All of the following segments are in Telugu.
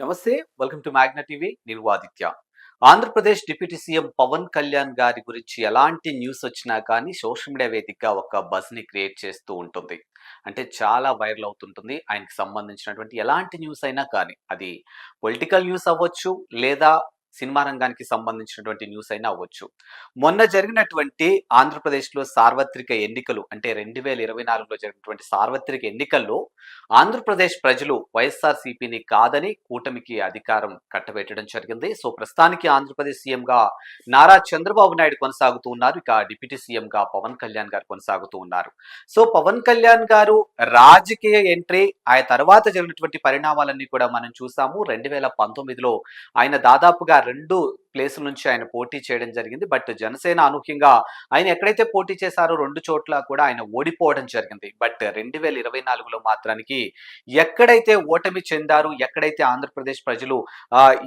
నమస్తే వెల్కమ్ టు మ్యాగ్నా టీవీ నేను ఆదిత్య. ఆంధ్రప్రదేశ్ డిప్యూటీ సీఎం పవన్ కళ్యాణ్ గారి గురించి ఎలాంటి న్యూస్ వచ్చినా కానీ సోషల్ మీడియా వేదికగా ఒక బస్ని క్రియేట్ చేస్తూ ఉంటుంది. అంటే చాలా వైరల్ అవుతుంటుంది. ఆయనకి సంబంధించినటువంటి ఎలాంటి న్యూస్ అయినా కానీ అది పొలిటికల్ న్యూస్ అవ్వచ్చు లేదా సినిమా రంగానికి సంబంధించినటువంటి న్యూస్ అయినా అవ్వచ్చు. మొన్న జరిగినటువంటి ఆంధ్రప్రదేశ్లో సార్వత్రిక ఎన్నికలు అంటే రెండు వేల ఇరవై నాలుగులో జరిగినటువంటి సార్వత్రిక ఎన్నికల్లో ఆంధ్రప్రదేశ్ ప్రజలు వైఎస్ఆర్సీపీని కాదని కూటమికి అధికారం కట్టబెట్టడం జరిగింది. సో ప్రస్తుతానికి ఆంధ్రప్రదేశ్ సీఎంగా నారా చంద్రబాబు నాయుడు కొనసాగుతూ ఉన్నారు. ఇక డిప్యూటీ సీఎంగా పవన్ కళ్యాణ్ గారు కొనసాగుతూ ఉన్నారు. సో పవన్ కళ్యాణ్ గారు రాజకీయ ఎంట్రీ ఆ తర్వాత జరిగినటువంటి పరిణామాలన్నీ కూడా మనం చూసాము. రెండు వేల పంతొమ్మిదిలో ఆయన దాదాపుగా రెండు ప్లేసుల నుంచి ఆయన పోటీ చేయడం జరిగింది. బట్ జనసేన అనూహ్యంగా ఆయన ఎక్కడైతే పోటీ చేశారో రెండు చోట్ల కూడా ఆయన ఓడిపోవడం జరిగింది. బట్ రెండు వేల ఇరవై నాలుగులో మాత్రానికి ఎక్కడైతే ఓటమి చెందారు ఎక్కడైతే ఆంధ్రప్రదేశ్ ప్రజలు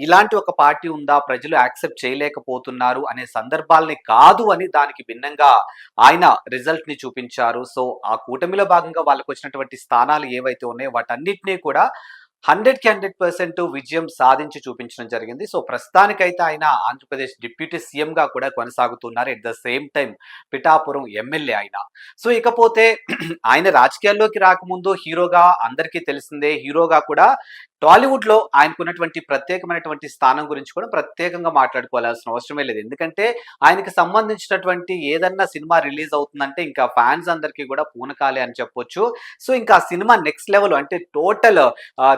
ఇలాంటి ఒక పార్టీ ఉందా ప్రజలు యాక్సెప్ట్ చేయలేకపోతున్నారు అనే సందర్భాల్ని కాదు అని దానికి భిన్నంగా ఆయన రిజల్ట్ని చూపించారు. సో ఆ కూటమిలో భాగంగా వాళ్ళకు వచ్చినటువంటి స్థానాలు ఏవైతే ఉన్నాయో వాటన్నిటినీ కూడా హండ్రెడ్కి హండ్రెడ్ పర్సెంట్ విజయం సాధించి చూపించడం జరిగింది. సో ప్రస్తుతానికైతే ఆయన ఆంధ్రప్రదేశ్ డిప్యూటీ సీఎం గా కూడా కొనసాగుతున్నారు. At the same time Pithapuram MLA ఆయన. సో ఇకపోతే ఆయన రాజకీయాల్లోకి రాకముందు హీరోగా అందరికీ తెలిసిందే. హీరోగా కూడా టాలీవుడ్లో ఆయనకున్నటువంటి ప్రత్యేకమైనటువంటి స్థానం గురించి కూడా ప్రత్యేకంగా మాట్లాడుకోవాల్సిన అవసరమే లేదు. ఎందుకంటే ఆయనకి సంబంధించినటువంటి ఏదన్నా సినిమా రిలీజ్ అవుతుందంటే ఇంకా ఫ్యాన్స్ అందరికీ కూడా పూనకాలే అని చెప్పొచ్చు. సో ఇంకా ఆ సినిమా నెక్స్ట్ లెవెల్ అంటే టోటల్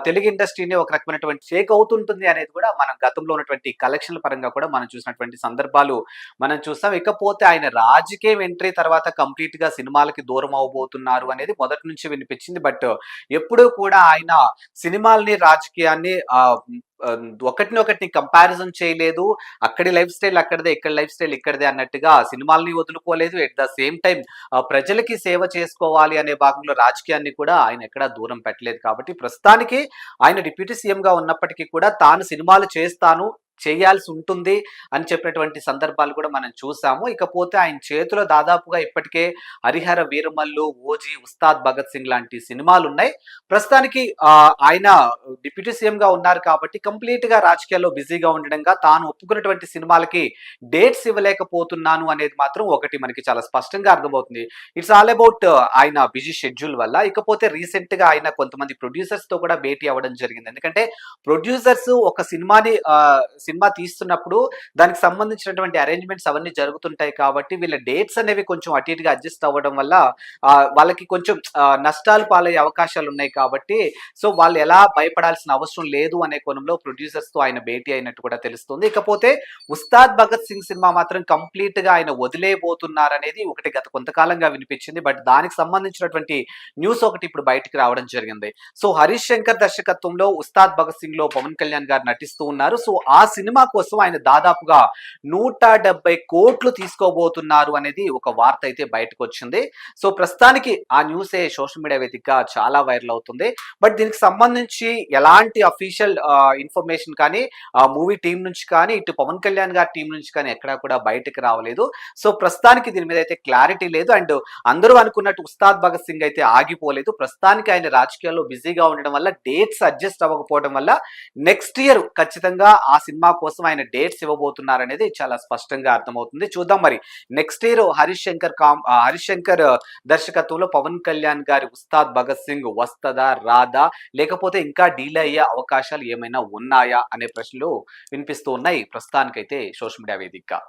తెలుగు ఇండస్ట్రీని ఒక రకమైనటువంటి షేక్ అవుతుంటుంది అనేది కూడా మనం గతంలో ఉన్నటువంటి కలెక్షన్ల పరంగా కూడా మనం చూసినటువంటి సందర్భాలు మనం చూస్తాం. ఇకపోతే ఆయన రాజకీయం ఎంట్రీ తర్వాత కంప్లీట్గా సినిమాలకి దూరం అవబోతున్నారు అనేది మొదటి నుంచి వినిపించింది. బట్ ఎప్పుడూ కూడా ఆయన సినిమాల్ని రాజకీయాన్ని ఒకటిని ఒకటిని కంపారిజన్ చేయలేదు. అక్కడి లైఫ్ స్టైల్ అక్కడిదే ఇక్కడ లైఫ్ స్టైల్ ఇక్కడిదే అన్నట్టుగా సినిమాల్ని వదులుకోలేదు. ఎట్ ద సేమ్ టైం ప్రజలకి సేవ చేసుకోవాలి అనే భాగంలో రాజకీయాన్ని కూడా ఆయన ఎక్కడా దూరం పెట్టలేదు. కాబట్టి ప్రస్తుతానికి ఆయన డిప్యూటీ సీఎంగా ఉన్నప్పటికీ కూడా తాను సినిమాలు చేస్తాను చేయాల్సి ఉంటుంది అని చెప్పినటువంటి సందర్భాలు కూడా మనం చూసాము. ఇకపోతే ఆయన చేతిలో దాదాపుగా ఇప్పటికే హరిహర వీరమల్లు ఓజీ ఉస్తాద్ భగత్ సింగ్ లాంటి సినిమాలు ఉన్నాయి ప్రస్తుతానికి ఆయన డిప్యూటీ సీఎం గా ఉన్నారు కాబట్టి కంప్లీట్గా రాజకీయాల్లో బిజీగా ఉండడంగా తాను ఒప్పుకున్నటువంటి సినిమాలకి డేట్స్ ఇవ్వలేకపోతున్నాను అనేది మాత్రం ఒకటి మనకి చాలా స్పష్టంగా అర్థమవుతుంది. ఇట్స్ ఆల్ అబౌట్ ఆయన బిజీ షెడ్యూల్ వల్ల. ఇకపోతే రీసెంట్గా ఆయన కొంతమంది ప్రొడ్యూసర్స్తో కూడా భేటీ అవ్వడం జరిగింది. ఎందుకంటే ప్రొడ్యూసర్స్ ఒక సినిమాని సినిమా తీస్తున్నప్పుడు దానికి సంబంధించినటువంటి అరేంజ్మెంట్స్ అవన్నీ జరుగుతుంటాయి కాబట్టి వీళ్ళ డేట్స్ అనేవి కొంచెం అటు ఇటుగా అడ్జస్ట్ అవ్వడం వల్ల వాళ్ళకి కొంచెం నష్టాలు పాలయ్యే అవకాశాలు ఉన్నాయి కాబట్టి సో వాళ్ళు ఎలా భయపడాల్సిన అవసరం లేదు అనే కోణంలో ప్రొడ్యూసర్స్తో ఆయన భేటీ అయినట్టు కూడా తెలుస్తుంది. ఇకపోతే ఉస్తాద్ భగత్ సింగ్ సినిమా మాత్రం కంప్లీట్గా ఆయన వదిలేయబోతున్నారనేది ఒకటి గత కొంతకాలంగా వినిపించింది. బట్ దానికి సంబంధించినటువంటి న్యూస్ ఒకటి ఇప్పుడు బయటికి రావడం జరిగింది. సో హరీష్ శంకర్ దర్శకత్వంలో ఉస్తాద్ భగత్ సింగ్లో పవన్ కళ్యాణ్ గారు నటిస్తూ ఉన్నారు. సో ఆ సినిమా కోసం ఆయన దాదాపుగా నూట డెబ్బై కోట్లు తీసుకోబోతున్నారు అనేది ఒక వార్త అయితే బయటకు వచ్చింది. సో ప్రస్తుతానికి ఆ న్యూసే సోషల్ మీడియా వేదికగా చాలా వైరల్ అవుతుంది. బట్ దీనికి సంబంధించి ఎలాంటి అఫీషియల్ ఇన్ఫర్మేషన్ కానీ మూవీ టీం నుంచి కానీ ఇటు పవన్ కళ్యాణ్ గారి టీం నుంచి కానీ ఎక్కడా కూడా బయటకు రావలేదు. సో ప్రస్తుతానికి దీని మీద అయితే క్లారిటీ లేదు. అండ్ అందరూ అనుకున్నట్టు ఉస్తాద్ భగత్ సింగ్ అయితే ఆగిపోలేదు. ప్రస్తుతానికి ఆయన రాజకీయాల్లో బిజీగా ఉండడం వల్ల డేట్స్ అడ్జస్ట్ అవ్వకపోవడం వల్ల నెక్స్ట్ ఇయర్ ఖచ్చితంగా ఆ సినిమా కోసం ఆయన డేట్స్ ఇవ్వబోతున్నారు అనేది చాలా స్పష్టంగా అర్థమవుతుంది. చూద్దాం మరి. నెక్స్ట్ ఇయర్ హరీష్ శంకర్ కామ్ ఆ, హరీష్ శంకర్ దర్శకత్వంలో పవన్ కళ్యాణ్ గారి ఉస్తాద్ భగత్ సింగ్ వస్తదా రాదా? లేకపోతే ఇంకా డీల్ అయ్యే అవకాశాలు ఏమైనా ఉన్నాయా? అనే ప్రశ్నలు వినిపిస్తూ ఉన్నాయి. ప్రస్తుతానికైతే సోషల్ మీడియా వేదికగా.